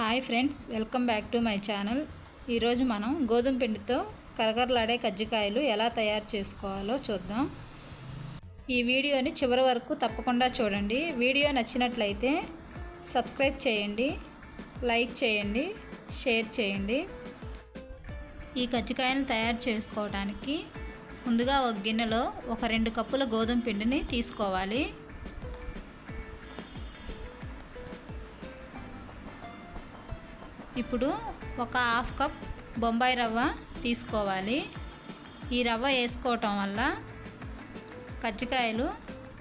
Hi friends welcome back to my channel. ఈరోజు మనం గోధుమ పిండితో కరకరలాడే కజ్జికాయలు ఎలా తయారు చేసుకోవాలో చూద్దాం. ఈ వీడియోని చివరి వరకు తప్పకుండా చూడండి. వీడియో నచ్చినట్లయితే సబ్స్క్రైబ్ చేయండి లైక్ చేయండి షేర్ చేయండి. ఈ కజ్జికాయలను తయారు చేసుకోవడానికి ముందుగా ఒక గిన్నెలో ఒక రెండు కప్పుల గోధుమ పిండిని తీసుకోవాలి. ఇప్పుడు ఒక హాఫ్ కప్ బొంబాయి రవ్వ తీసుకోవాలి. ఈ రవ్వ వేసుకోవటం వల్ల కజ్జికాయలు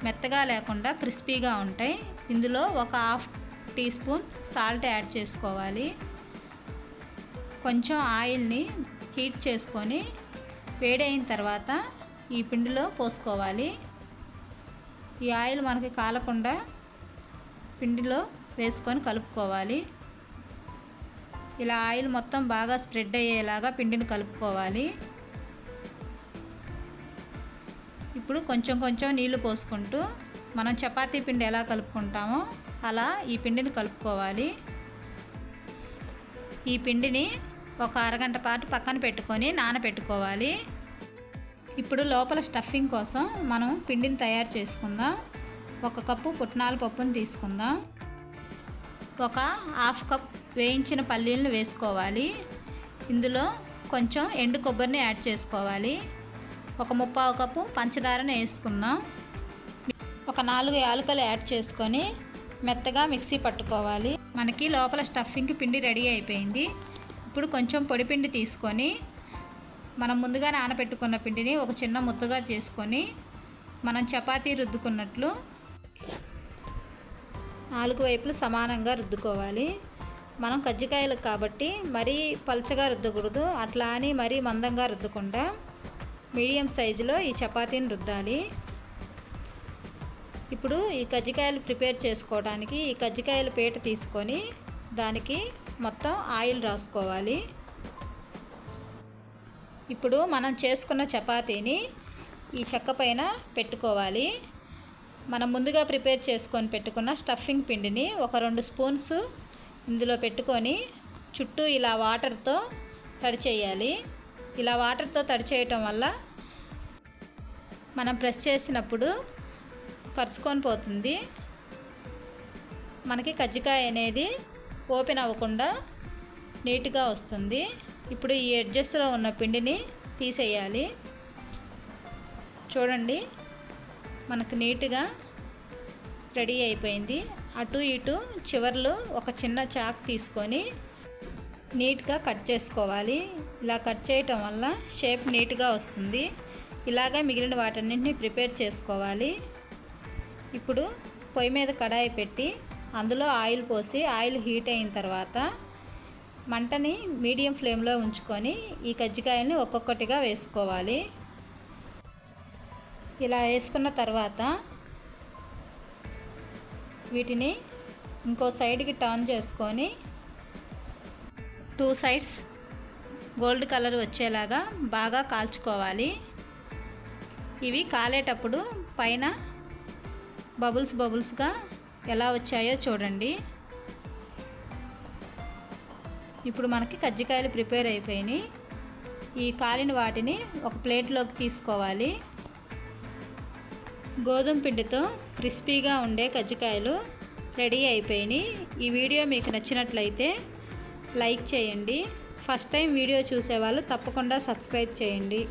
మెత్తగా లేకుండా క్రిస్పీగా ఉంటాయి. ఇందులో ఒక half teaspoon salt add చేసుకోవాలి. కొంచెం ఆయిల్ని హీట్ చేసుకొని వేడైన తర్వాత ఈ పిండిలో పోసుకోవాలి. ఈ ఆయిల్ మనకి కాలకుండా పిండిలో వేసుకొని కలుపుకోవాలి. ఇలా ఆయిల్ మొత్తం బాగా స్ప్రెడ్ అయ్యేలాగా పిండిని కలుపుకోవాలి. ఇప్పుడు కొంచెం కొంచెం నీళ్ళు పోసుకుంటూ మనం చపాతీ పిండి ఎలా కలుపుకుంటామో అలా ఈ పిండిని కలుపుకోవాలి. ఈ పిండిని ఒక అరగంట పాటు పక్కన పెట్టుకొని నానబెట్టుకోవాలి ఇప్పుడు లోపల స్టఫింగ్ కోసం మనం పిండిని తయారు చేసుకుందాం. ఒక కప్పు పుట్నాల పప్పుని తీసుకుందాం. ఒక హాఫ్ కప్ వేయించిన పల్లీలను వేసుకోవాలి. ఇందులో కొంచెం ఎండు కొబ్బరిని యాడ్ చేసుకోవాలి. ఒక ముప్పావు కప్పు పంచదారని వేసుకుందాం. ఒక నాలుగు యాలకలు యాడ్ చేసుకొని మెత్తగా మిక్సీ పట్టుకోవాలి. మనకి లోపల స్టఫింగ్కి పిండి రెడీ అయిపోయింది. ఇప్పుడు కొంచెం పొడి పిండి తీసుకొని మనం ముందుగా నానబెట్టుకున్న పిండిని ఒక చిన్న ముద్దగా చేసుకొని మనం చపాతీ రుద్దుకున్నట్లు నాలుగు వైపులు సమానంగా రుద్దుకోవాలి. మనం కజ్జికాయలు కాబట్టి మరీ పలుచగా రుద్దకూడదు. అట్లా అని మరీ మందంగా రుద్దకుండా మీడియం సైజులో ఈ చపాతీని రుద్దాలి. ఇప్పుడు ఈ కజ్జికాయలు ప్రిపేర్ చేసుకోవడానికి ఈ కజ్జికాయల పీట తీసుకొని దానికి మొత్తం ఆయిల్ రాసుకోవాలి. ఇప్పుడు మనం చేసుకున్న చపాతీని ఈ చెక్క పైన పెట్టుకోవాలి. మనం ముందుగా ప్రిపేర్ చేసుకొని పెట్టుకున్న స్టఫింగ్ పిండిని ఒక రెండు స్పూన్స్ ఇందులో పెట్టుకొని చుట్టూ ఇలా వాటర్తో తడి చేయాలి. ఇలా వాటర్తో తడి చేయటం వల్ల మనం ప్రెస్ చేసినప్పుడు కరుచుకొని పోతుంది. మనకి కజ్జికాయ అనేది ఓపెన్ అవ్వకుండా నీట్గా వస్తుంది. ఇప్పుడు ఈ ఎడ్జెస్లో ఉన్న పిండిని తీసేయాలి. చూడండి మనకు నీట్గా రెడీ అయిపోయింది. అటు ఇటు చివర్లు ఒక చిన్న చాక్ తీసుకొని నీట్గా కట్ చేసుకోవాలి. ఇలా కట్ చేయటం వల్ల షేప్ నీట్గా వస్తుంది. ఇలాగే మిగిలిన వాటన్నింటినీ ప్రిపేర్ చేసుకోవాలి. ఇప్పుడు పొయ్యి మీద కడాయి పెట్టి అందులో ఆయిల్ పోసి ఆయిల్ హీట్ అయిన తర్వాత మంటని మీడియం ఫ్లేమ్లో ఉంచుకొని ఈ కజ్జికాయల్ని ఒక్కొక్కటిగా వేసుకోవాలి. ఇలా వేసుకున్న తర్వాత వీటిని ఇంకో సైడ్కి టర్న్ చేసుకొని టూ సైడ్స్ గోల్డ్ కలర్ వచ్చేలాగా బాగా కాల్చుకోవాలి. ఇవి కాలేటప్పుడు పైన బబుల్స్ బబుల్స్గా ఎలా వచ్చాయో చూడండి. ఇప్పుడు మనకి కజ్జికాయలు ప్రిపేర్ అయిపోయినాయి. ఈ కాలిన వాటిని ఒక ప్లేట్లోకి తీసుకోవాలి. గోధుమ పిండితో క్రిస్పీగా ఉండే కజ్జికాయలు రెడీ అయిపోయినాయి. ఈ వీడియో మీకు నచ్చినట్లయితే లైక్ చేయండి. ఫస్ట్ టైం వీడియో చూసేవాళ్ళు తప్పకుండా సబ్స్క్రైబ్ చేయండి.